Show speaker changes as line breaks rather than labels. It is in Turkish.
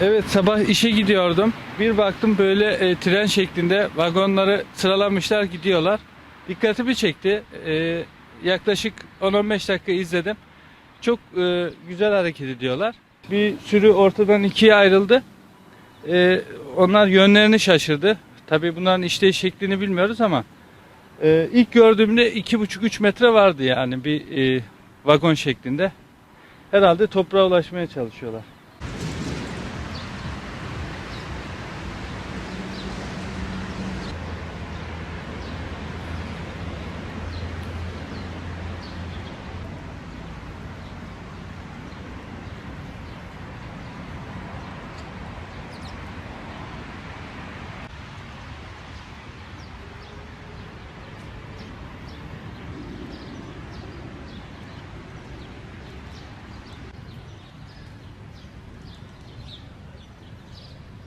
Evet sabah işe gidiyordum. Bir baktım böyle e, tren şeklinde vagonları sıralamışlar gidiyorlar. Dikkatimi çekti. E, yaklaşık 10-15 dakika izledim. Çok e, güzel hareket ediyorlar. Bir sürü ortadan ikiye ayrıldı. E, onlar yönlerini şaşırdı. Tabii bunların işleyiş şeklini bilmiyoruz ama e, ilk gördüğümde 2,5-3 metre vardı yani bir e, vagon şeklinde. Herhalde toprağa ulaşmaya çalışıyorlar.